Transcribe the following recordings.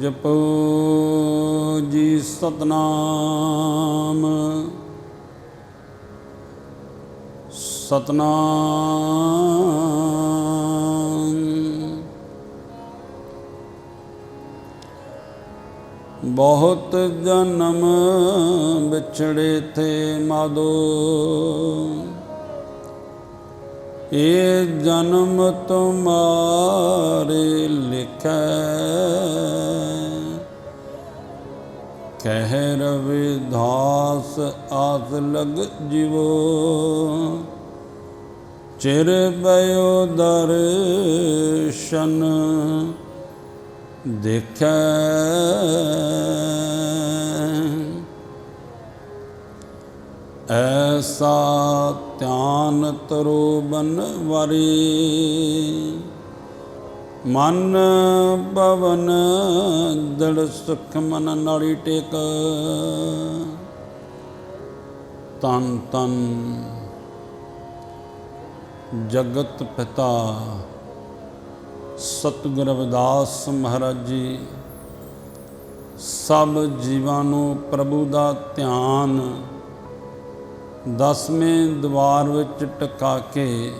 ਜਪੋ ਜੀ ਸਤਨਾਮ। ਸਤਨਾਮ। ਬਹੁਤ ਜਨਮ ਵਿਛੜੇ ਥੇ ਮਾਦੋ। ਇਹ ਜਨਮ ਤੁਮਾਰੇ ਲਿਖੈ। ਕਹਿ ਰਵਿਦਾਸ ਆਸ ਲਗ ਜਿਵੋ। ਚਿਰ ਬਯੋ ਦਰਸ਼ਨ ਦੇਖੈ। ਐਸਾ ਧਿਆਨ ਤਰੋ ਬਨਵਾਰੀ ਮਨ ਭਵਨ ਦੜ ਸੁਖ ਮਨ ਨਾਲੀ ਟੇਕ। ਤਨ ਤਨ ਜਗਤ ਪਿਤਾ ਸਤਿਗੁਰ ਰਵਿਦਾਸ ਮਹਾਰਾਜ ਜੀ ਸਭ ਜੀਵਾਂ ਨੂੰ ਪ੍ਰਭੂ ਦਾ ਧਿਆਨ ਦਸਵੇਂ ਦਵਾਰ ਵਿੱਚ ਟਿਕਾ ਕੇ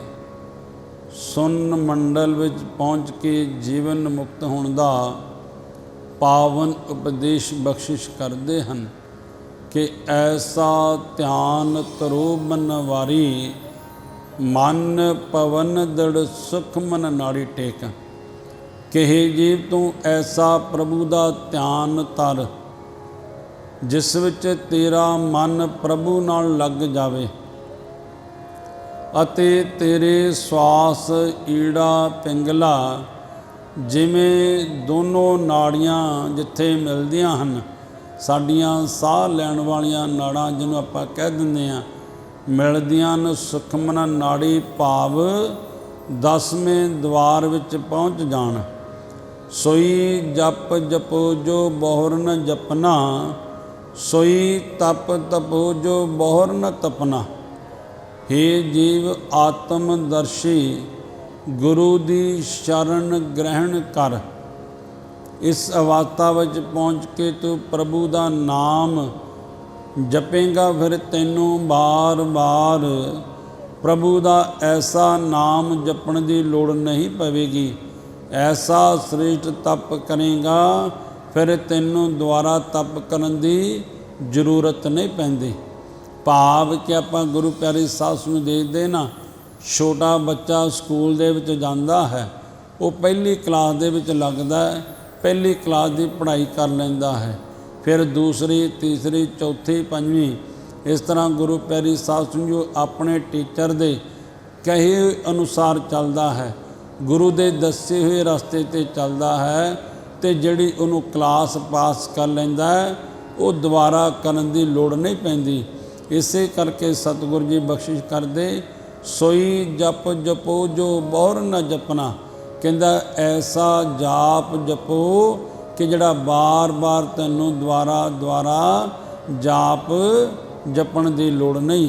ਸੁਨ ਮੰਡਲ ਵਿੱਚ ਪਹੁੰਚ ਕੇ ਜੀਵਨ ਮੁਕਤ ਹੋਣ ਦਾ ਪਾਵਨ ਉਪਦੇਸ਼ ਬਖਸ਼ਿਸ਼ ਕਰਦੇ ਹਨ ਕਿ ਐਸਾ ਧਿਆਨ ਤਰੋ ਮਨ ਵਾਰੀ ਮਨ ਪਵਨ ਦੜ ਸੁਖ ਮਨ ਨਾੜੀ ਟੇਕ। ਕਿਹੇ ਜੀਵ ਤੂੰ ਐਸਾ ਪ੍ਰਭੂ ਦਾ ਧਿਆਨ ਤਰ ਜਿਸ ਵਿੱਚ ਤੇਰਾ ਮਨ ਪ੍ਰਭੂ ਨਾਲ ਲੱਗ ਜਾਵੇ। ਅਤੇ ਤੇਰੇ ਸਵਾਸ ਈੜਾ ਪਿੰਗਲਾ, ਜਿਵੇਂ ਦੋਨੋਂ ਨਾੜੀਆਂ ਜਿੱਥੇ ਮਿਲਦੀਆਂ ਹਨ, ਸਾਡੀਆਂ ਸਾਹ ਲੈਣ ਵਾਲੀਆਂ ਨਾੜਾਂ ਜਿਹਨੂੰ ਆਪਾਂ ਕਹਿ ਦਿੰਦੇ ਆ ਮਿਲਦੀਆਂ ਹਨ ਸੁਖਮਨ ਨਾੜੀ ਭਾਵ ਦਸਵੇਂ ਦਵਾਰ ਵਿੱਚ ਪਹੁੰਚ ਜਾਣ। ਸੋਈ ਜਪ ਜਪੋ ਜੋ ਬਹੁਰ ਜਪਨਾ, ਸੋਈ ਤਪ ਤਪੋ ਜੋ ਬਹੁਰ ਤਪਨਾ। हे ਜੀਵ ਆਤਮ ਦਰਸ਼ੀ ਗੁਰੂ ਦੀ ਸ਼ਰਨ ਗ੍ਰਹਿਣ ਕਰ। ਇਸ ਅਵਸਥਾ ਵਿੱਚ ਪਹੁੰਚ ਕੇ ਤੂੰ ਪ੍ਰਭੂ ਦਾ ਨਾਮ ਜਪੇਗਾ, ਫਿਰ ਤੈਨੂੰ ਬਾਰ-ਬਾਰ ਪ੍ਰਭੂ ਦਾ ਐਸਾ ਨਾਮ ਜਪਣ ਦੀ ਲੋੜ ਨਹੀਂ ਪਵੇਗੀ। ਐਸਾ ਸ੍ਰੇਸ਼ਟ ਤਪ ਕਰੇਗਾ, ਫਿਰ ਤੈਨੂੰ ਦੁਬਾਰਾ ਤਪ ਕਰਨ ਦੀ ਜ਼ਰੂਰਤ ਨਹੀਂ ਪੈਂਦੀ। ਭਾਵ ਕਿ ਆਪਾਂ ਗੁਰੂ ਪਿਆਰੀ ਸਾਸ ਨੂੰ ਦੇਖਦੇ ਨਾ, ਛੋਟਾ ਬੱਚਾ ਸਕੂਲ ਦੇ ਵਿੱਚ ਜਾਂਦਾ ਹੈ, ਉਹ ਪਹਿਲੀ ਕਲਾਸ ਦੇ ਵਿੱਚ ਲੱਗਦਾ ਹੈ, ਪਹਿਲੀ ਕਲਾਸ ਦੀ ਪੜ੍ਹਾਈ ਕਰ ਲੈਂਦਾ ਹੈ, ਫਿਰ ਦੂਸਰੀ, ਤੀਸਰੀ, ਚੌਥੀ, ਪੰਜਵੀਂ, ਇਸ ਤਰ੍ਹਾਂ ਗੁਰੂ ਪਿਆਰੀ ਸਾਧ ਸੰਗੋ ਆਪਣੇ ਟੀਚਰ ਦੇ ਕਹੇ ਅਨੁਸਾਰ ਚੱਲਦਾ ਹੈ, ਗੁਰੂ ਦੇ ਦੱਸੇ ਹੋਏ ਰਸਤੇ ਤੇ ਚੱਲਦਾ ਹੈ ਤੇ ਜਿਹੜੀ ਉਹਨੂੰ ਕਲਾਸ ਪਾਸ ਕਰ ਲੈਂਦਾ ਹੈ, ਉਹ ਦੁਬਾਰਾ ਕਰਨ ਦੀ ਲੋੜ ਨਹੀਂ ਪੈਂਦੀ। ਇਸੇ ਕਰਕੇ ਸਤਿਗੁਰ ਜੀ ਬਖਸ਼ਿਸ਼ ਕਰਦੇ, ਸੋਈ ਜਪ ਜਪੋ ਜੋ ਬਹੁਰ ਨਾ ਜਪਣਾ। ਕਹਿੰਦਾ, ਐਸਾ ਜਾਪ ਜਪੋ ਕਿ ਜਿਹੜਾ ਬਾਰ-ਬਾਰ ਤੈਨੂੰ ਦੁਆਰਾ ਦੁਆਰਾ ਜਾਪ ਜਪਣ ਦੀ ਲੋੜ ਨਹੀਂ।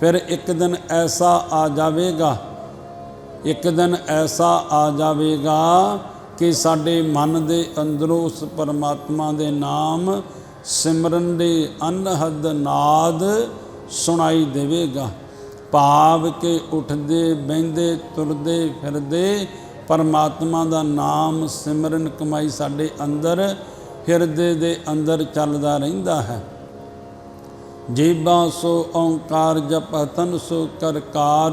ਫਿਰ ਇੱਕ ਦਿਨ ਐਸਾ ਆ ਜਾਵੇਗਾ, ਇੱਕ ਦਿਨ ਐਸਾ ਆ ਜਾਵੇਗਾ ਕਿ ਸਾਡੇ ਮਨ ਦੇ ਅੰਦਰੋਂ ਉਸ ਪਰਮਾਤਮਾ ਦੇ ਨਾਮ ਸਿਮਰਨ ਦੇ ਅਨਹਦ ਨਾਦ ਸੁਣਾਈ ਦੇਵੇਗਾ। ਭਾਵ ਕੇ ਉੱਠਦੇ, ਬਹਿੰਦੇ, ਤੁਰਦੇ, ਫਿਰਦੇ ਪਰਮਾਤਮਾ ਦਾ ਨਾਮ ਸਿਮਰਨ ਕਮਾਈ ਸਾਡੇ ਅੰਦਰ, ਹਿਰਦੇ ਦੇ ਅੰਦਰ ਚੱਲਦਾ ਰਹਿੰਦਾ ਹੈ। ਜੀਬਾਂ ਸੋ ਓੰਕਾਰ ਜਪਤਨ ਸੋ ਕਰਕਾਰ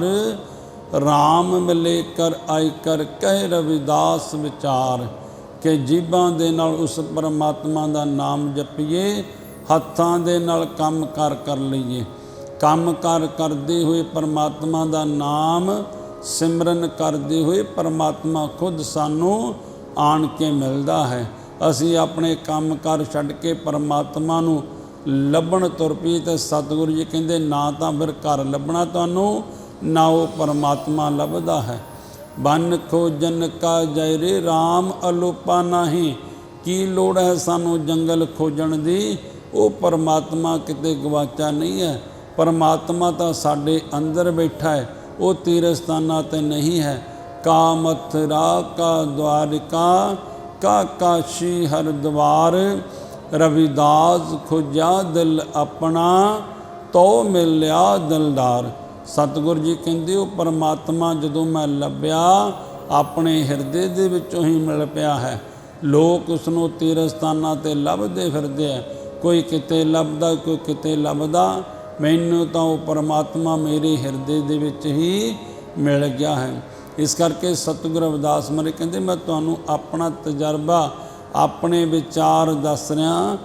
RAM ਮਿਲੇ ਕਰ ਆਈ ਕਰ ਕਹਿ ਰਵਿਦਾਸ ਵਿਚਾਰ। ਕਿ ਜੀਬਾਂ ਦੇ ਨਾਲ ਉਸ ਪਰਮਾਤਮਾ ਦਾ ਨਾਮ ਜਪੀਏ, ਹੱਥਾਂ ਦੇ ਨਾਲ ਕੰਮ ਕਰ ਕਰ ਲਈਏ। ਕੰਮ ਕਰ ਕਰਦੇ ਹੋਏ ਪਰਮਾਤਮਾ ਦਾ ਨਾਮ, ਸਿਮਰਨ ਕਰਦੇ ਹੋਏ ਪਰਮਾਤਮਾ ਖੁਦ ਸਾਨੂੰ ਆਣ ਕੇ ਮਿਲਦਾ ਹੈ। ਅਸੀਂ ਆਪਣੇ ਕੰਮ ਕਰ ਛੱਡ ਕੇ ਪਰਮਾਤਮਾ ਨੂੰ ਲੱਭਣ ਤੁਰ ਪਈ ਤੇ ਸਤਿਗੁਰੂ ਜੀ ਕਹਿੰਦੇ, ਨਾ ਤਾਂ ਫਿਰ ਘਰ ਲੱਭਣਾ ਤੁਹਾਨੂੰ, ਨਾ ਉਹ ਪਰਮਾਤਮਾ ਲੱਭਦਾ ਹੈ। ਬਨ ਖੋਜਨ ਕਾ ਜੈ ਰੇ RAM ਅਲੋਪਾ ਨਹੀਂ। ਕੀ ਲੋੜ ਹੈ ਸਾਨੂੰ ਜੰਗਲ ਖੋਜਣ ਦੀ? ਉਹ ਪਰਮਾਤਮਾ ਕਿਤੇ ਗਵਾਚਾ ਨਹੀਂ ਹੈ। ਪਰਮਾਤਮਾ ਤਾਂ ਸਾਡੇ ਅੰਦਰ ਬੈਠਾ ਹੈ। ਉਹ ਤੀਰਸਤਾਨਾਂ ਤੇ ਨਹੀਂ ਹੈ। ਕਾ ਮਥੁਰਾ ਕਾ ਦਵਾਰਿਕਾ, ਕਾ ਕਾਸ਼ੀ ਹਰਦੁਆਰ ਰਵਿਦਾਸ ਖੋਜਾ ਦਿਲ ਆਪਣਾ ਤੋ ਮਿਲਿਆ ਦਿਲਦਾਰ। ਸਤਿਗੁਰੂ ਜੀ ਕਹਿੰਦੇ ਉਹ ਪਰਮਾਤਮਾ ਜਦੋਂ ਮੈਂ ਲੱਭਿਆ, ਆਪਣੇ ਹਿਰਦੇ ਦੇ ਵਿੱਚੋਂ ਹੀ ਮਿਲ ਪਿਆ ਹੈ। ਲੋਕ ਉਸ ਨੂੰ ਤੀਰਥ ਸਥਾਨਾਂ ਤੇ ਲੱਭਦੇ ਫਿਰਦੇ ਆ। ਕੋਈ ਕਿਤੇ ਲੱਭਦਾ, ਕੋਈ ਕਿਤੇ ਲੱਭਦਾ, ਮੈਨੂੰ ਤਾਂ ਉਹ ਪਰਮਾਤਮਾ ਮੇਰੇ ਹਿਰਦੇ ਦੇ ਵਿੱਚ ਹੀ ਮਿਲ ਗਿਆ ਹੈ। ਇਸ ਕਰਕੇ ਸਤਿਗੁਰ ਰਵਿਦਾਸ ਮਰੇ ਕਹਿੰਦੇ, ਮੈਂ ਤੁਹਾਨੂੰ ਆਪਣਾ ਤਜਰਬਾ, ਆਪਣੇ ਵਿਚਾਰ ਦੱਸ ਰਿਹਾ,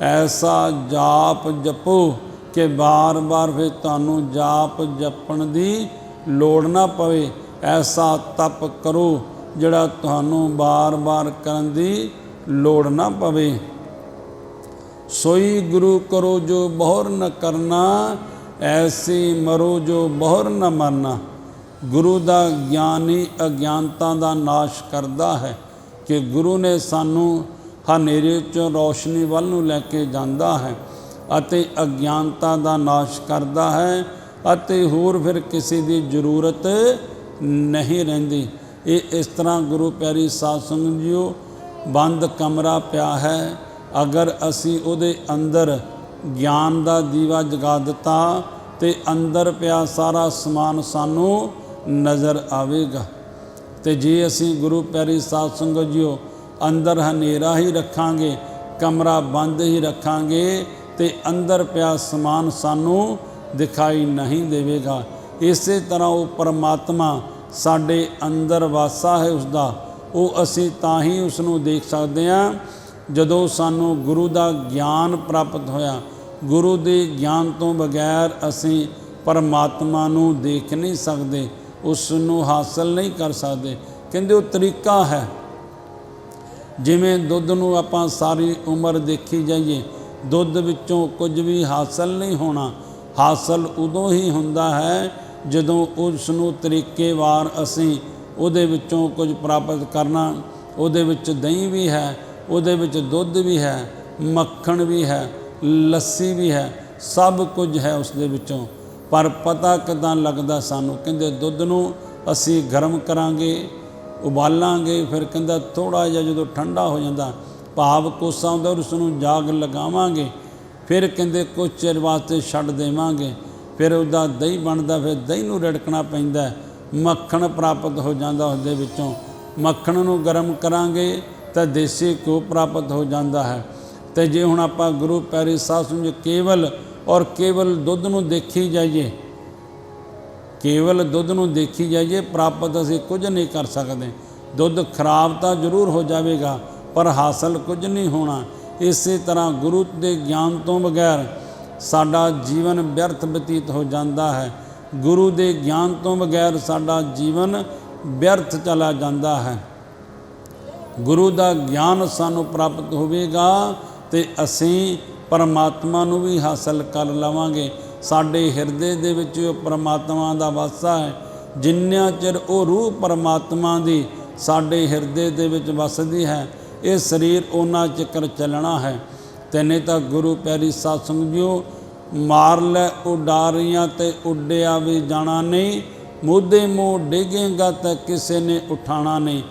ਐਸਾ ਜਾਪ ਜਪੋ। ਕਿ ਬਾਰ-ਬਾਰ ਫਿਰ ਤੁਹਾਨੂੰ ਜਾਪ ਜਪਣ ਦੀ ਲੋੜ ਨਾ ਪਵੇ, ਐਸਾ ਤਪ ਕਰੋ ਜਿਹੜਾ ਤੁਹਾਨੂੰ ਬਾਰ-ਬਾਰ ਕਰਨ ਦੀ ਲੋੜ ਨਾ ਪਵੇ। ਸੋਈ ਗੁਰੂ ਕਰੋ ਜੋ ਬਹੁਰ ਨ ਕਰਨਾ, ਐਸੀ ਮਰੋ ਜੋ ਬਹੁਰ ਨ ਮਰਨਾ। ਗੁਰੂ ਦਾ ਗਿਆਨੀ ਅਗਿਆਨਤਾ ਦਾ ਨਾਸ਼ ਕਰਦਾ ਹੈ ਕਿ ਗੁਰੂ ਨੇ ਸਾਨੂੰ ਹਨੇਰੇ ਚੋਂ ਰੋਸ਼ਨੀ ਵੱਲ ਨੂੰ ਲੈ ਕੇ ਜਾਂਦਾ ਹੈ। ਅਤੇ ਅਗਿਆਨਤਾ ਦਾ ਨਾਸ਼ ਕਰਦਾ ਹੈ ਅਤੇ ਹੋਰ ਫਿਰ ਕਿਸੇ ਦੀ ਜ਼ਰੂਰਤ ਨਹੀਂ ਰਹਿੰਦੀ। ਇਹ ਇਸ ਤਰ੍ਹਾਂ ਗੁਰੂ ਪਿਆਰੀ ਸਾਧ ਸੰਗਤ ਜੀਓ, ਬੰਦ ਕਮਰਾ ਪਿਆ ਹੈ। ਅਗਰ ਅਸੀਂ ਉਹਦੇ ਅੰਦਰ ਗਿਆਨ ਦਾ ਦੀਵਾ ਜਗਾ ਦਿੱਤਾ ਤੇ ਅੰਦਰ ਪਿਆ ਸਾਰਾ ਸਮਾਨ ਸਾਨੂੰ ਨਜ਼ਰ ਆਵੇਗਾ। ਤੇ ਜੇ ਅਸੀਂ ਗੁਰੂ ਪਿਆਰੀ ਸਾਧ ਸੰਗਤ ਜੀਓ, ਅੰਦਰ ਹਨੇਰਾ ਹੀ ਰੱਖਾਂਗੇ, ਕਮਰਾ ਬੰਦ ਹੀ ਰੱਖਾਂਗੇ ਤੇ ਅੰਦਰ ਪਿਆ ਸਮਾਨ ਸਾਨੂੰ ਦਿਖਾਈ ਨਹੀਂ ਦੇਵੇਗਾ। ਇਸੇ ਤਰ੍ਹਾਂ ਉਹ ਪਰਮਾਤਮਾ ਸਾਡੇ ਅੰਦਰ ਵਾਸਾ ਹੈ ਉਸ ਦਾ ਉਹ ਅਸੀਂ ਤਾਂ ਹੀ ਉਸ ਨੂੰ ਦੇਖ ਸਕਦੇ ਹਾਂ ਜਦੋਂ ਸਾਨੂੰ ਗੁਰੂ ਦਾ ਗਿਆਨ ਪ੍ਰਾਪਤ ਹੋਇਆ। ਗੁਰੂ ਦੇ ਗਿਆਨ ਤੋਂ ਬਗੈਰ ਅਸੀਂ ਪਰਮਾਤਮਾ ਨੂੰ ਦੇਖ ਨਹੀਂ ਸਕਦੇ ਉਸ ਨੂੰ ਹਾਸਲ ਨਹੀਂ ਕਰ ਸਕਦੇ। ਕਹਿੰਦੇ ਉਹ ਤਰੀਕਾ ਹੈ। ਜਿਵੇਂ ਦੁੱਧ ਨੂੰ ਆਪਾਂ ਸਾਰੀ ਉਮਰ ਦੇਖੀ ਜਾਈਏ ਦੁੱਧ ਵਿੱਚੋਂ ਕੁਝ ਵੀ ਹਾਸਲ ਨਹੀਂ ਹੋਣਾ। ਹਾਸਲ ਉਦੋਂ ਹੀ ਹੁੰਦਾ ਹੈ ਜਦੋਂ ਉਸ ਨੂੰ ਤਰੀਕੇਵਾਰ ਅਸੀਂ ਉਹਦੇ ਵਿੱਚੋਂ ਕੁਝ ਪ੍ਰਾਪਤ ਕਰਨਾ, ਉਹਦੇ ਵਿੱਚ ਦਹੀਂ ਵੀ ਹੈ, ਉਹਦੇ ਵਿੱਚ ਦੁੱਧ ਵੀ ਹੈ, ਮੱਖਣ ਵੀ ਹੈ, ਲੱਸੀ ਵੀ ਹੈ, ਸਭ ਕੁਝ ਹੈ ਉਸ ਦੇ ਵਿੱਚੋਂ। ਪਰ ਪਤਾ ਕਿਦਾਂ ਲੱਗਦਾ ਸਾਨੂੰ? ਕਹਿੰਦੇ ਦੁੱਧ ਨੂੰ ਅਸੀਂ ਗਰਮ ਕਰਾਂਗੇ, ਉਬਾਲਾਂਗੇ, ਫਿਰ ਕਹਿੰਦਾ ਥੋੜਾ ਜਿਹਾ ਜਦੋਂ ਠੰਡਾ ਹੋ ਜਾਂਦਾ ਭਾਵ ਕੋਸਾ ਹੁੰਦਾ ਉਸ ਨੂੰ ਜਾਗ ਲਗਾਵਾਂਗੇ, ਫਿਰ ਕਹਿੰਦੇ ਕੁਝ ਚਿਰ ਵਾਸਤੇ ਛੱਡ ਦੇਵਾਂਗੇ। ਫਿਰ ਉਹਦਾ ਦਹੀਂ ਬਣਦਾ, ਫਿਰ ਦਹੀਂ ਨੂੰ ਰੜਕਣਾ ਪੈਂਦਾ ਮੱਖਣ ਪ੍ਰਾਪਤ ਹੋ ਜਾਂਦਾ ਉਸ ਵਿੱਚੋਂ। ਮੱਖਣ ਨੂੰ ਗਰਮ ਕਰਾਂਗੇ ਤਾਂ ਦੇਸੀ ਘਿਓ ਪ੍ਰਾਪਤ ਹੋ ਜਾਂਦਾ ਹੈ। ਤੇ ਜੇ ਹੁਣ ਆਪਾਂ ਗੁਰੂ ਪਿਆਰੀ ਸਾਹਿਬ ਸੰਗਤ ਕੇਵਲ ਔਰ ਕੇਵਲ ਦੁੱਧ ਨੂੰ ਦੇਖੀ ਜਾਈਏ, ਕੇਵਲ ਦੁੱਧ ਨੂੰ ਦੇਖੀ ਜਾਈਏ, ਪ੍ਰਾਪਤ ਅਸੀਂ ਕੁਝ ਨਹੀਂ ਕਰ ਸਕਦੇ। ਦੁੱਧ ਖਰਾਬ ਤਾਂ ਜ਼ਰੂਰ ਹੋ ਜਾਵੇਗਾ ਪਰ ਹਾਸਲ ਕੁਝ ਨਹੀਂ ਹੋਣਾ। ਇਸੇ ਤਰ੍ਹਾਂ ਗੁਰੂ ਦੇ ਗਿਆਨ ਤੋਂ ਬਗੈਰ ਸਾਡਾ ਜੀਵਨ ਵਿਅਰਥ ਬਤੀਤ ਹੋ ਜਾਂਦਾ ਹੈ। ਗੁਰੂ ਦੇ ਗਿਆਨ ਤੋਂ ਬਗੈਰ ਸਾਡਾ ਜੀਵਨ ਵਿਅਰਥ ਚਲਾ ਜਾਂਦਾ ਹੈ। ਗੁਰੂ ਦਾ ਗਿਆਨ ਸਾਨੂੰ ਪ੍ਰਾਪਤ ਹੋਵੇਗਾ ਤੇ ਅਸੀਂ ਪਰਮਾਤਮਾ ਨੂੰ ਵੀ ਹਾਸਲ ਕਰ ਲਵਾਂਗੇ। ਸਾਡੇ ਹਿਰਦੇ ਦੇ ਵਿੱਚ ਉਹ ਪਰਮਾਤਮਾ ਦਾ ਵਾਸਾ ਹੈ। ਜਿੰਨਾ ਚਿਰ ਉਹ ਰੂਹ ਪਰਮਾਤਮਾ ਦੀ ਸਾਡੇ ਹਿਰਦੇ ਦੇ ਵਿੱਚ ਵਸਦੀ ਹੈ ਇਹ ਸਰੀਰ ਉਹਨਾਂ ਚਿਕਰ ਚੱਲਣਾ ਹੈ। ਤੈਨੇ ਤਾਂ ਗੁਰੂ ਪਿਆਰੀ ਸਾਧ ਸੰਗਤ ਜੀਓ ਮਾਰ ਲੈ ਉਡਾਰੀਆਂ ਤੇ ਉੱਡਿਆ ਵੀ ਜਾਣਾ ਨਹੀਂ। ਮੋਢੇ ਮੋਢ ਡੇਗੇਗਾ ਤਾਂ ਕਿਸੇ ਨੇ ਉਠਾਣਾ ਨਹੀਂ।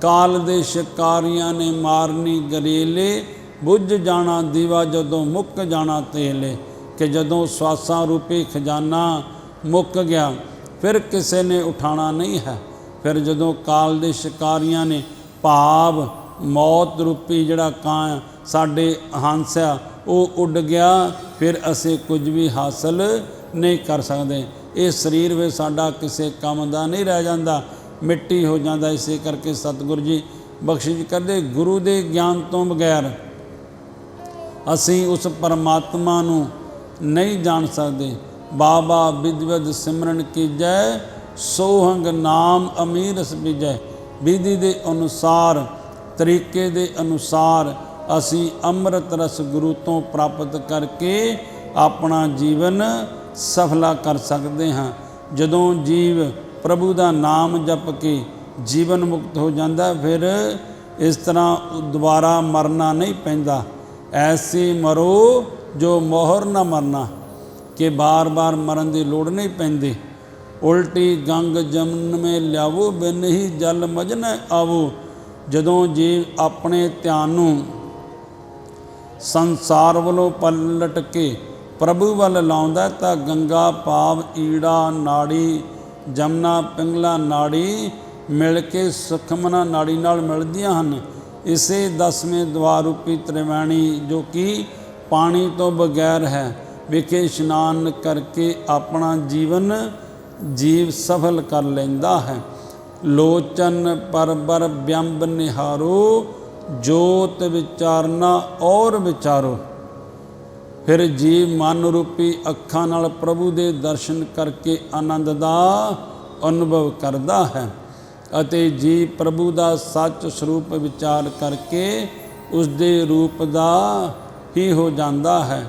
ਕਾਲ ਦੇ ਸ਼ਿਕਾਰੀਆਂ ਨੇ ਮਾਰਨੀ ਗਰੇਲੇ। ਬੁੱਝ ਜਾਣਾ, ਦੀਵਾ ਜਦੋਂ ਮੁੱਕ ਜਾਣਾ ਤੇਲੇ। ਕਿ ਜਦੋਂ ਸਵਾਸਾਂ ਰੂਪੀ ਖਜ਼ਾਨਾ ਮੁੱਕ ਗਿਆ, ਫਿਰ ਕਿਸੇ ਨੇ ਉਠਾਣਾ ਨਹੀਂ ਹੈ। ਫਿਰ ਜਦੋਂ ਕਾਲ ਦੇ ਸ਼ਿਕਾਰੀਆਂ ਨੇ ਭਾਵ ਮੌਤ ਰੂਪੀ ਜਿਹੜਾ ਕਾਂ ਸਾਡੇ ਹੰਸ ਆ, ਉਹ ਉੱਡ ਗਿਆ, ਫਿਰ ਅਸੀਂ ਕੁਝ ਵੀ ਹਾਸਲ ਨਹੀਂ ਕਰ ਸਕਦੇ। ਇਹ ਸਰੀਰ ਵਿੱਚ ਸਾਡਾ ਕਿਸੇ ਕੰਮ ਦਾ ਨਹੀਂ ਰਹਿ ਜਾਂਦਾ। ਮਿੱਟੀ ਹੋ ਜਾਂਦਾ, ਇਸੇ ਕਰਕੇ ਸਤਿਗੁਰੂ ਜੀ ਬਖਸ਼ਿਸ਼ ਕਰਦੇ, ਗੁਰੂ ਦੇ ਗਿਆਨ ਤੋਂ ਬਗੈਰ ਅਸੀਂ ਉਸ ਪਰਮਾਤਮਾ ਨੂੰ ਨਹੀਂ ਜਾਣ ਸਕਦੇ। ਬਾਬਾ ਵਿਦਵਦ ਸਿਮਰਨ ਕੀਜੈ, ਸੋਹੰਗ ਨਾਮ ਅਮੀਰਸ ਵਿਜੈ ਵਿਧੀ ਦੇ ਅਨੁਸਾਰ ਤਰੀਕੇ ਦੇ ਅਨੁਸਾਰ ਅਸੀਂ ਅੰਮ੍ਰਿਤ ਰਸ ਗੁਰੂ ਤੋਂ ਪ੍ਰਾਪਤ ਕਰਕੇ ਆਪਣਾ ਜੀਵਨ ਸਫਲਾ ਕਰ ਸਕਦੇ ਹਾਂ। ਜਦੋਂ ਜੀਵ ਪ੍ਰਭੂ ਦਾ ਨਾਮ ਜਪ ਕੇ ਜੀਵਨ ਮੁਕਤ ਹੋ ਜਾਂਦਾ, ਫਿਰ ਇਸ ਤਰ੍ਹਾਂ ਦੁਬਾਰਾ ਮਰਨਾ ਨਹੀਂ ਪੈਂਦਾ। ਐਸੀ ਮਰੋ ਜੋ ਮੋਹਰ ਨਾ ਮਰਨਾ, ਕਿ ਬਾਰ-ਬਾਰ ਮਰਨ ਦੀ ਲੋੜ ਨਹੀਂ ਪੈਂਦੀ। ਉਲਟੀ ਗੰਗ ਜਮਨ ਮੇ ਲਿਆਵੋ, ਬਿਨ ਹੀ ਜਲ ਮਜਨ ਆਵੋ। ਜਦੋਂ ਜੀਵ ਆਪਣੇ ਧਿਆਨ ਨੂੰ ਸੰਸਾਰ ਵੱਲੋਂ ਪਲਟ ਕੇ ਪ੍ਰਭੂ ਵੱਲ ਲਾਉਂਦਾ ਤਾਂ ਗੰਗਾ, ਪਾਵ, ਈੜਾ, ਨਾੜੀ, ਜਮਨਾ, ਪਿੰਗਲਾ, ਨਾੜੀ ਮਿਲ ਕੇ ਸੁਖਮਨਾ ਨਾੜੀ ਨਾਲ ਮਿਲਦੀਆਂ ਹਨ। ਇਸੇ ਦਸਵੇਂ ਦਵਾਰ ਰੂਪੀ ਤ੍ਰਿਵੇਣੀ ਜੋ ਕਿ ਪਾਣੀ ਤੋਂ ਬਗੈਰ ਹੈ, ਵਿਖੇ ਇਸ਼ਨਾਨ ਕਰਕੇ ਆਪਣਾ ਜੀਵਨ ਜੀਵ ਸਫਲ ਕਰ ਲੈਂਦਾ ਹੈ। ਲੋਚਨ ਪਰਬਰ ਬਿੰਬ ਨਿਹਾਰੋ, ਜੋਤ ਵਿਚਾਰਨਾ ਔਰ ਵਿਚਾਰੋ। ਫਿਰ ਜੀਵ ਮਨ ਰੂਪੀ ਅੱਖਾਂ ਨਾਲ ਪ੍ਰਭੂ ਦੇ ਦਰਸ਼ਨ ਕਰਕੇ ਆਨੰਦ ਦਾ ਅਨੁਭਵ ਕਰਦਾ ਹੈ ਅਤੇ ਜੀਵ ਪ੍ਰਭੂ ਦਾ ਸੱਚ ਸਰੂਪ ਵਿਚਾਰ ਕਰਕੇ ਉਸ ਦੇ ਰੂਪ ਦਾ ਹੀ ਹੋ ਜਾਂਦਾ ਹੈ।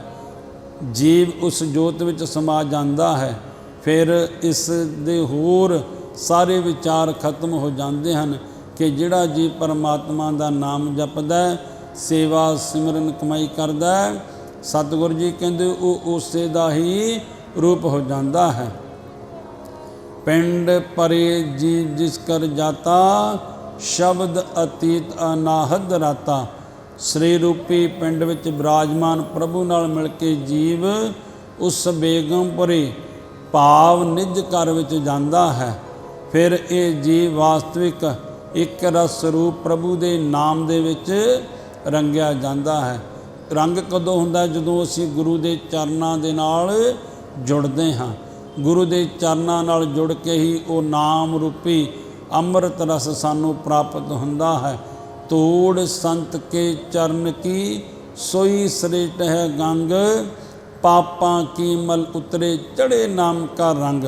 ਜੀਵ ਉਸ ਜੋਤ ਵਿੱਚ ਸਮਾ ਜਾਂਦਾ ਹੈ, ਫਿਰ ਇਸ ਦੇ ਹੋਰ ਸਾਰੇ ਵਿਚਾਰ ਖਤਮ ਹੋ ਜਾਂਦੇ ਹਨ ਕਿ ਜਿਹੜਾ ਜੀ ਪਰਮਾਤਮਾ ਦਾ ਨਾਮ ਜਪਦਾ ਹੈ, ਸੇਵਾ ਸਿਮਰਨ ਕਮਾਈ ਕਰਦਾ ਹੈ, ਸਤਿਗੁਰੂ ਜੀ ਕਹਿੰਦੇ ਉਹ ਉਸੇ ਦਾ ਹੀ ਰੂਪ ਹੋ ਜਾਂਦਾ ਹੈ। ਪਿੰਡ ਪਰੇ ਜੀ ਜਿਸ ਕਰ ਜਾਤਾ, ਸ਼ਬਦ ਅਤੀਤ ਅਨਾਹਦ ਰਾਤਾ। ਸ੍ਰੀ ਰੂਪੀ ਪਿੰਡ ਵਿੱਚ ਬਿਰਾਜਮਾਨ ਪ੍ਰਭੂ ਨਾਲ ਮਿਲ ਕੇ ਜੀਵ ਉਸ ਬੇਗਮਪੁਰੇ ਭਾਵ ਨਿਜ ਘਰ ਵਿੱਚ ਜਾਂਦਾ ਹੈ। ਫਿਰ ਇਹ ਜੀਵ ਵਾਸਤਵਿਕ ਇੱਕ ਰਸ ਰੂਪ ਪ੍ਰਭੂ ਦੇ ਨਾਮ ਦੇ ਵਿੱਚ ਰੰਗਿਆ ਜਾਂਦਾ ਹੈ। ਰੰਗ ਕਦੋਂ ਹੁੰਦਾ ਜਦੋਂ ਅਸੀਂ ਗੁਰੂ ਦੇ ਚਰਨਾਂ ਦੇ ਨਾਲ ਜੁੜਦੇ ਹਾਂ। ਗੁਰੂ ਦੇ ਚਰਨਾਂ ਨਾਲ ਜੁੜ ਕੇ ਹੀ ਉਹ ਨਾਮ ਰੂਪੀ ਅੰਮ੍ਰਿਤ ਰਸ ਸਾਨੂੰ ਪ੍ਰਾਪਤ ਹੁੰਦਾ ਹੈ। ਤੋੜ ਸੰਤ ਕੇ ਚਰਨ ਕੀ ਸੋਈ ਸ੍ਰੇਟ ਹੈ ਗੰਗ, ਪਾਪਾਂ ਕੀ ਮਲ ਉਤਰੇ ਚੜੇ ਨਾਮ ਕਾ ਰੰਗ।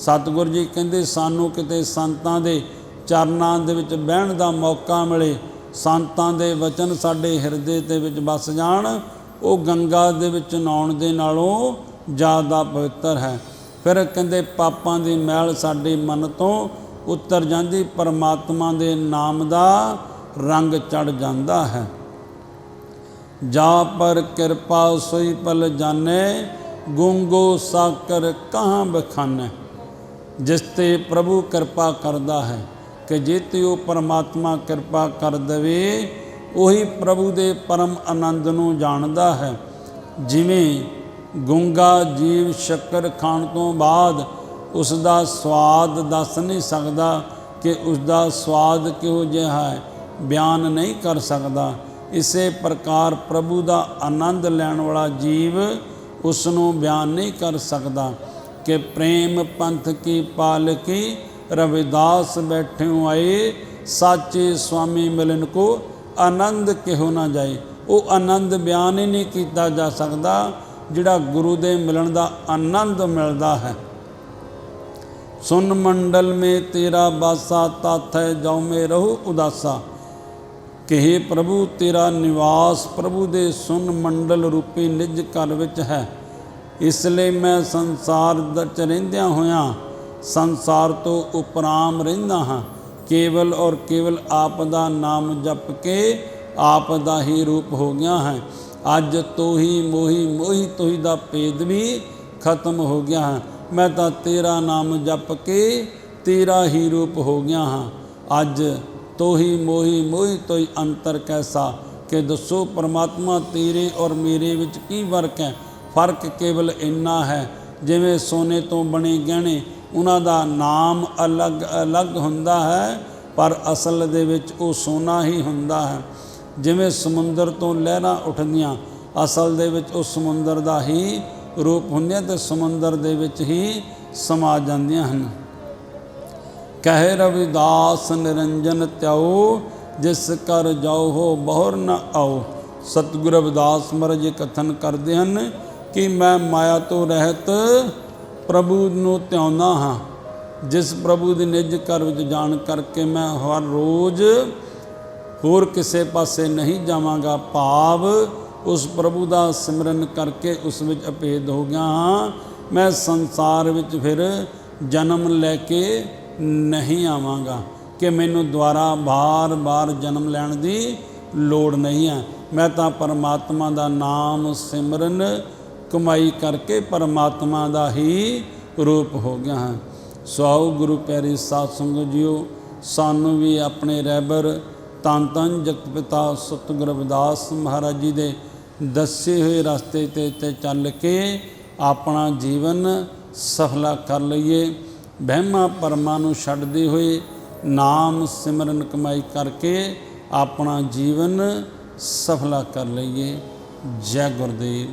ਸਤਿਗੁਰ ਜੀ ਕਹਿੰਦੇ, ਸਾਨੂੰ ਕਿਤੇ ਸੰਤਾਂ ਦੇ ਚਰਨਾਂ ਦੇ ਵਿੱਚ ਬਹਿਣ ਦਾ ਮੌਕਾ ਮਿਲੇ, ਸੰਤਾਂ ਦੇ ਵਚਨ ਸਾਡੇ ਹਿਰਦੇ ਦੇ ਵਿੱਚ ਵਸ ਜਾਣ, ਉਹ ਗੰਗਾ ਦੇ ਵਿੱਚ ਨਹਾਉਣ ਦੇ ਨਾਲੋਂ ਜ਼ਿਆਦਾ ਪਵਿੱਤਰ ਹੈ। ਫਿਰ ਕਹਿੰਦੇ, ਪਾਪਾਂ ਦੀ ਮੈਲ ਸਾਡੇ ਮਨ ਤੋਂ ਉਤਰ ਜਾਂਦੀ, ਪਰਮਾਤਮਾ ਦੇ ਨਾਮ ਦਾ ਰੰਗ ਚੜ ਜਾਂਦਾ ਹੈ। ਜਾ ਪਰ ਕਿਰਪਾ ਸੋਈ ਪਲ ਜਾਣੇ, ਗੁੰਗੋ ਸਾਕਰ ਕਹਾਂ ਬਖਾਨੇ। ਜਿਸ ਤੇ ਪ੍ਰਭੂ ਕਿਰਪਾ ਕਰਦਾ ਹੈ ਕਿ ਜੇ ਤੇ ਉਹ ਪਰਮਾਤਮਾ ਕਿਰਪਾ ਕਰ ਦੇਵੇ, ਉਹੀ ਪ੍ਰਭੂ ਦੇ ਪਰਮ ਆਨੰਦ ਨੂੰ ਜਾਣਦਾ ਹੈ। ਜਿਵੇਂ ਗੁੰਗਾ ਜੀਵ ਸ਼ੱਕਰ ਖਾਣ ਤੋਂ ਬਾਅਦ ਉਸ ਦਾ ਸਵਾਦ ਦੱਸ ਨਹੀਂ ਸਕਦਾ ਕਿ ਉਸ ਦਾ ਸਵਾਦ ਕਿਹੋ ਜਿਹਾ ਹੈ, ਬਿਆਨ ਨਹੀਂ ਕਰ ਸਕਦਾ। ਇਸੇ ਪ੍ਰਕਾਰ ਪ੍ਰਭੂ ਦਾ ਆਨੰਦ ਲੈਣ ਵਾਲਾ ਜੀਵ ਉਸ ਨੂੰ ਬਿਆਨ ਨਹੀਂ ਕਰ ਸਕਦਾ। ਕਿ ਪ੍ਰੇਮ ਪੰਥ ਕੀ ਪਾਲਕੀ ਰਵਿਦਾਸ ਬੈਠਿਓ ਆਏ, ਸਾਚੇ ਸੁਆਮੀ ਮਿਲਨ ਕੋ ਆਨੰਦ ਕਿਹੋ ਨਾ ਜਾਏ। ਉਹ ਆਨੰਦ ਬਿਆਨ ਹੀ ਨਹੀਂ ਕੀਤਾ ਜਾ ਸਕਦਾ, ਜਿਹੜਾ ਗੁਰੂ ਦੇ ਮਿਲਣ ਦਾ ਆਨੰਦ ਮਿਲਦਾ ਹੈ। ਸੁਨ ਮੰਡਲ ਮੇ ਤੇਰਾ ਬਾਸਾ, ਤਾਥੈ ਜਾਉ ਮੇ ਰਹੂ ਉਦਾਸਾ। ਕਿ ਪ੍ਰਭੂ ਤੇਰਾ ਨਿਵਾਸ, ਪ੍ਰਭੂ ਦੇ ਸੁਨ ਮੰਡਲ ਰੂਪੀ ਨਿਜ ਘਰ ਵਿੱਚ ਹੈ। ਇਸ ਲਈ ਮੈਂ ਸੰਸਾਰ ਵਿੱਚ ਰਹਿੰਦਿਆਂ ਹੋਇਆਂ, ਸੰਸਾਰ ਤੋਂ ਉਪਰਾਮ ਰਹਿੰਦਾ ਹਾਂ। ਕੇਵਲ ਔਰ ਕੇਵਲ ਆਪ ਦਾ ਨਾਮ ਜਪ ਕੇ ਆਪ ਦਾ ਹੀ ਰੂਪ ਹੋ ਗਿਆ ਹੈ। ਅੱਜ ਤੋਹੀ ਮੋਹੀ ਮੋਹੀ ਤੋਹੀ ਦਾ ਭੇਦ ਵੀ ਖਤਮ ਹੋ ਗਿਆ ਹੈ। ਮੈਂ ਤਾਂ ਤੇਰਾ ਨਾਮ ਜਪ ਕੇ ਤੇਰਾ ਹੀ ਰੂਪ ਹੋ ਗਿਆ ਹਾਂ। ਅੱਜ ਤੋਹੀ ਮੋਹੀ ਮੋਹੀ ਤੋਈ ਅੰਤਰ ਕੈਸਾ? ਕਿ ਦੱਸੋ ਪਰਮਾਤਮਾ ਤੇਰੇ ਔਰ ਮੇਰੇ ਵਿੱਚ ਕੀ ਫ਼ਰਕ ਹੈ? ਫ਼ਰਕ ਕੇਵਲ ਇੰਨਾ ਹੈ, ਜਿਵੇਂ ਸੋਨੇ ਤੋਂ ਬਣੇ ਗਹਿਣੇ, ਉਹਨਾਂ ਦਾ ਨਾਮ ਅਲੱਗ-ਅਲੱਗ ਹੁੰਦਾ ਹੈ, ਪਰ ਅਸਲ ਦੇ ਵਿੱਚ ਉਹ ਸੋਨਾ ਹੀ ਹੁੰਦਾ ਹੈ। ਜਿਵੇਂ ਸਮੁੰਦਰ ਤੋਂ ਲਹਿਰਾਂ ਉੱਠਦੀਆਂ, ਅਸਲ ਦੇ ਵਿੱਚ ਉਹ ਸਮੁੰਦਰ ਦਾ ਹੀ ਰੂਪ ਹੁੰਦੀਆਂ ਤੇ ਸਮੁੰਦਰ ਦੇ ਵਿੱਚ ਹੀ ਸਮਾ ਜਾਂਦੀਆਂ ਹਨ। ਕਹਿ ਰਵਿਦਾਸ, ਨਿਰੰਜਨ ਤਿਉ ਜਿਸ ਕਰ ਜਾਓ ਹੋ, ਬਹੁਰ ਨ ਆਓ ਸਤਿਗੁਰ ਰਵਿਦਾਸ ਮਹਾਰਾਜ ਕਥਨ ਕਰਦੇ ਹਨ ਕਿ ਮੈਂ ਮਾਇਆ ਤੋਂ ਰਹਿਤ ਪ੍ਰਭੂ ਨੂੰ ਧਿਆਉਣਾ ਹਾਂ। ਜਿਸ ਪ੍ਰਭੂ ਦੇ ਨਿਜ ਘਰ ਵਿੱਚ ਜਾਣ ਕਰਕੇ ਮੈਂ ਹਰ ਰੋਜ਼ ਹੋਰ ਕਿਸੇ ਪਾਸੇ ਨਹੀਂ ਜਾਵਾਂਗਾ। ਭਾਵ ਉਸ ਪ੍ਰਭੂ ਦਾ ਸਿਮਰਨ ਕਰਕੇ ਉਸ ਵਿੱਚ ਅਪੇਧ ਹੋ ਗਿਆ ਹਾਂ। ਮੈਂ ਸੰਸਾਰ ਵਿੱਚ ਫਿਰ ਜਨਮ ਲੈ ਕੇ ਨਹੀਂ ਆਵਾਂਗਾ। ਕਿ ਮੈਨੂੰ ਦੁਆਰਾ ਬਾਰ-ਬਾਰ ਜਨਮ ਲੈਣ ਦੀ ਲੋੜ ਨਹੀਂ ਹੈ। ਮੈਂ ਤਾਂ ਪਰਮਾਤਮਾ ਦਾ ਨਾਮ ਸਿਮਰਨ ਕਮਾਈ ਕਰਕੇ ਪਰਮਾਤਮਾ ਦਾ ਹੀ ਰੂਪ ਹੋ ਗਿਆ ਹਾਂ। ਸੋ ਆਓ ਗੁਰੂ ਪਿਆਰੇ ਸਾਧ ਸੰਗਤ ਜੀਓ, ਸਾਨੂੰ ਵੀ ਆਪਣੇ ਰਹਿਬਰ ਧੰਨ ਧੰਨ ਜਗਤ ਪਿਤਾ ਸਤਿਗੁਰ ਰਵਿਦਾਸ ਮਹਾਰਾਜ ਜੀ ਦੇ ਦੱਸੇ ਹੋਏ ਰਸਤੇ ਤੇ ਤੇ ਚੱਲ ਕੇ ਆਪਣਾ ਜੀਵਨ ਸਫਲਾ ਕਰ ਲਈਏ। ਵਹਿਮਾਂ ਪਰਮਾਂ ਨੂੰ ਛੱਡਦੇ ਹੋਏ ਨਾਮ ਸਿਮਰਨ ਕਮਾਈ ਕਰਕੇ ਆਪਣਾ ਜੀਵਨ ਸਫਲਾ ਕਰ ਲਈਏ। ਜੈ ਗੁਰਦੇਵ।